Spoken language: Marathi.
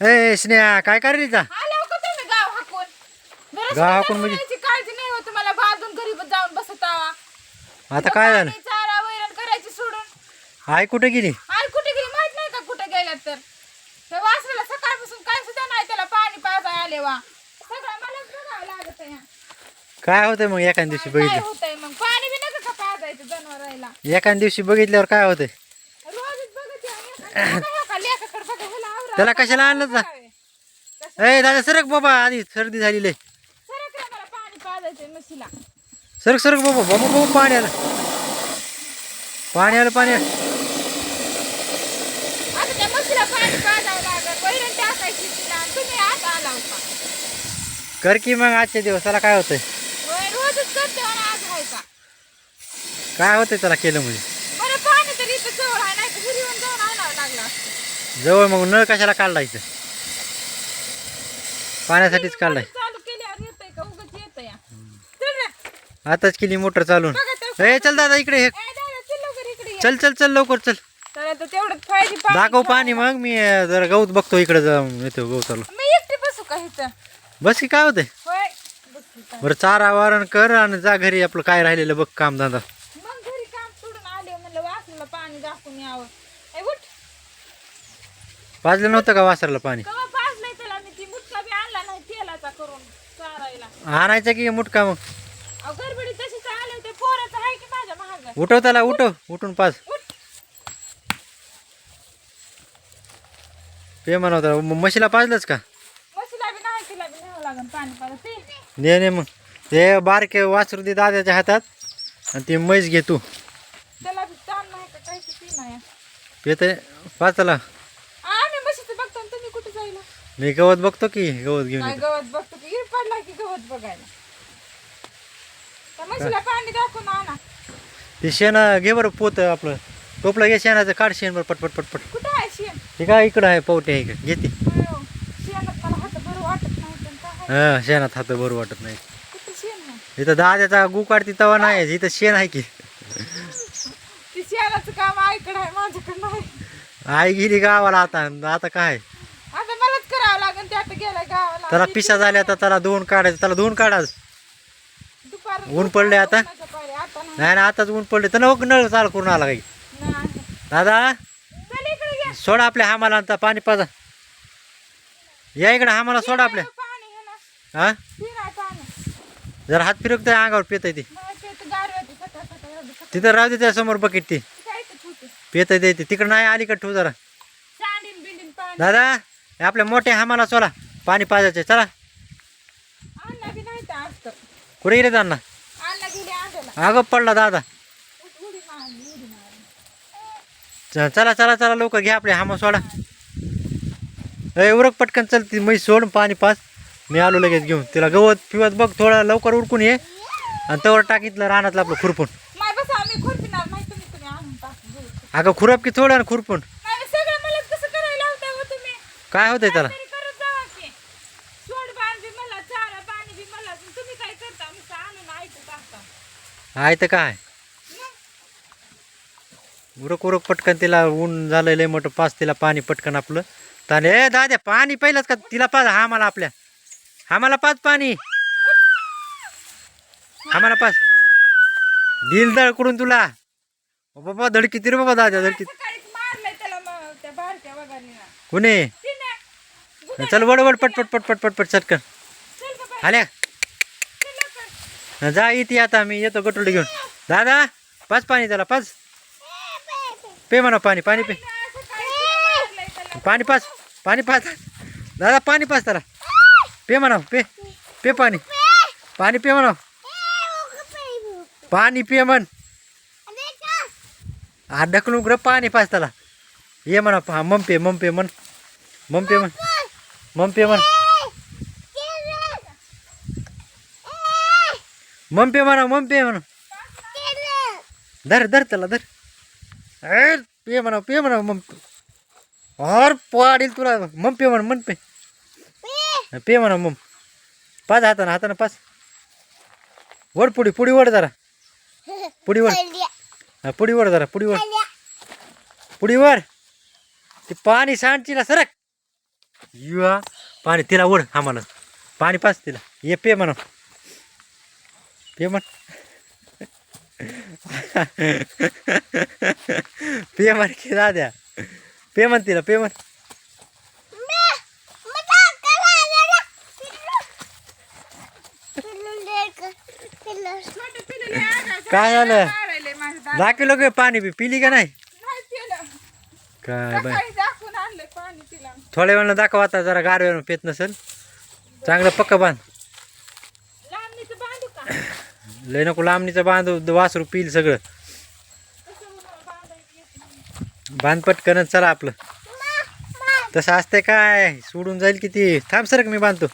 ए स्नेहा काय करायली जा? आल्या का तुम्ही गाव हाकून जरा गाव हाकून म्हणजे? जनावरांची काळजी नाही होत तुम्हाला. बाजून घरी जाऊन बसतावा आता काय झालं? चारा वैरण करायची सोडून. आई कुठे गेली? आणि कुठे गेली माहीत नाही का कुठे गेल्यात तर? त्या वासराला सकाळपासून काय सुद्धा नाही त्याला पाणी पाजाय आले वा. सगळं मलाच बघावं लागत आहे. काय होतंय मग एखाद दिवशी काय बघितलं? होतंय मग. पाणी बी नका का पाजायचं जनावराला एखाद दिवशी बघितल्यावर काय होतंय? रोजच बघत. आहे. एखादं बघा का, लेकाकडं बघा, ह्याला आवरा. त्याला कशाला आणलं जा? ए दादा सरक बाबा आधी सर्दी झालेली. सरक सरक सरक बाबा बाबा बाबा पाणी आलं. पाणी आलं पाणी आलं. कर की मग आजच्या दिवस त्याला काय होतंय? काय होतंय त्याला केलं म्हणजे बरं पाणी तर इथं जवळ आहे नाही घरी येऊन जाऊन आणावं लागलं असतं. जवळ मग नळ कशाला काढला इथं पाण्यासाठीच काढलाय. चालू केल्यावर येतंय का? उगाच येतंय. या. चल रे. आताच केली मोटर चालून. ए चल दादा इकडे हे ए, दादा, चल लवकर इकडे ये. चल चल चल लवकर चल. तर आता तेवढंच पाहिजे पाणी. दाखव पाणी. मग. मी अं, जरा गवत बघतो इकडे जाऊन. येतो गवताला. मी एकटी बसू का इथं? बस की काय होतंय? होय. बस इथं. बरं चारा वारण कर आणि जा घरी. आपलं काय राहिलेलं बघ मग घरी काम सोडून आले म्हणलं पाणी दाखवून यावं. ए, उठ. पाजलं नव्हतं का वासरला पाणी? कवा पाजलंय त्याला? मी ती मुटका बी आणला नाही तेलाचा करून चारायला. आणायचं की मुटका मग? अहो गडबडी तशीच आले होते. पोराचं आहे की माझ्या महाग उठव त्याला उठव उठून पाच उठ. पे म्हणा त्याला म- म्हशीला पाजलंच का? म्हशीला बी नाही तिला बी न्यावं लागेल पाणी पाजा ते. ने ने मग. ते बारके वासरू दे दादाच्या हातात आणि ते म्हैस घे तू. त्याला बी ताण नाही का काही ती नाही. पेते पाच त्याला. म्हशीचं बघतो आणि तुम्ही कुठे जायला? मी गवत बघतो की गवत घेऊन येतो. गवत बघतो की. इर पडला की गवत बघायला. म्हशीला पाणी दाखवून आणा. ते शेण घे बरं पोत आपलं. टोपलं घे शेणाचं काढ शेण बरं पटपट पटपट. कुठं आहे शेण? हे काय इकडं आहे पावटे आहे का घेते. अयो, शेणात मला हात बरं वाटत नाही पण काय आहे? हा शेणात हात बरं वाटत नाही. कुठं शेण आहे? इथं दाद्याचा गु काढती तवा नाही इथं शेण आहे की. ती शेणाचं काम आईकडे आहे माझ्याकडे नाही. आई गेली गावाला आता. आता काय? आता मलाच करावं लागेल ते आता गावाला. त्याला पिशा झाल्या आता त्याला धुवून काढायचं. त्याला धुवून काढायचं दुपार ऊन पडले आता? नाही. नाही ना आताच ऊन पडले तर नव नळ चालू करून आला काही नाही. दादा चल इकडे ये. सोडा आपल्या हामाला आता. पाणी पाजा. या इकडे हामाला सोडा आपल्या. पाणी आहे ना. हा पाणी. जरा हात फिरकतोय अंगावर पेत ती. मला ते तर गार होती सकाळ सकाळ एवढी सकाळ तिथं राहू दे त्या समोर बकेट ती. काय ते येते तिकडं नाही आली का ठेवू जरा. सांडीन बिंडीन पाणी. दादा हे आपल्या मोठ्या हामाला सोडा पाणी पाजायचं चला. आणला बी नाही तर. असतं कुठे गेले त्यांना आणला गेली आणायला अगं पडला दादा. उडी मारली उडी मारली च- चला चला चला लवकर घ्या आपल्या हामा सोडा. ए उरक पटकन चल ती म्हैस सोड पाणी पाच मी आलो लगेच घेऊन. तिला गवत पिवत बघ थोडा लवकर उरकून ये. आणि तवर टाकीतलं रानातलं आपलं खुरपून. माय बस आम्ही खुरपिणार नाही तुम्ही तुम्ही आणून टाकून देऊ. अगं खुरप की थोडं आणि खुरपून? नाही सगळं मला कसं करायला लावताय हो तुम्ही. काय होतंय त्याला? तरी करत जावा की. सोड बाण बी मला चारा पाणी बी मला तुम्ही काय करता? नुसतं आणून ऐकत असता आहे तर काय? उरक उरक पटकन तिला ऊन झालंय लय मोठं पाच तिला पाणी पटकन आपलं. ताने ए दाद्या पाणी पहिलंच का? तिला पाच हा मला आपल्या. हा मला पाच पाणी. हा मला पाच दिल दळकडून तुला. बाबा धडकी तिर बाबा दाद्या धडकी? सकाळीच मारलंय त्याला मग त्या बारक्या वगारीला कुणी? चल वडवड पटपट पटपट पटपट चटकन चल का बाई, आल्या? चल लवकर. जा इथे आता मी येतो गटोली घेऊन. दादा पाच पाणी त्याला पाच. पे म्हणा पाणी पाणी पे. सकाळी मारलंय त्याला. पाणी पाच पाणी पाच. दादा पाणी पाच त्याला. पे म्हणा पे. पे पाणी. पाणी पे म्हणा पाणी पे म्हण. हा ग्र पाणी पाच त्याला. ये म्हणा पहा मम्पे पे म्हण. मम्पे म्हण. मम्पे म्हण. मम्पे म्हणा मम्पे म्हणा. धर धर त्याला धर. अरे पे म्हणा पे म्हणा मम हर पाडील तुला. मम्पे म्हण म्हणा पे म्हणा मम पाच हाताना हाताना पाच. वड पुढी पुढी वड जरा. पुढी वड. हा, पुढीवर जरा पुडी पुढीवर. पुडी वर ते पाणी सांड तिला सरक. युवा पाणी तिला ओढ आम्हाला पाणी पाच तिला. ये पे म्हणून पे म्हण. पे म्हण की दाद्या पे म्हण तिला पे म्हण. काय झालं? मारायले माझ्या दादा. दाखवलं का पाणी बी पिली का नाही. काय बाय दाखवून पाणी तिला. थोड्या वेळानं दाखव आता जरा गारव्यानं पेत नसेल. चांगलं पक्क बांध. लांबणीचं बांधू का? लय नको लांबणीचं बांध वासरू पिल सगळं. कसं बांधायचं येत नाही. बांध पटकनच चला आपलं तसं असते काय? सोडून जाईल किती? थांब सर मी बांधतो.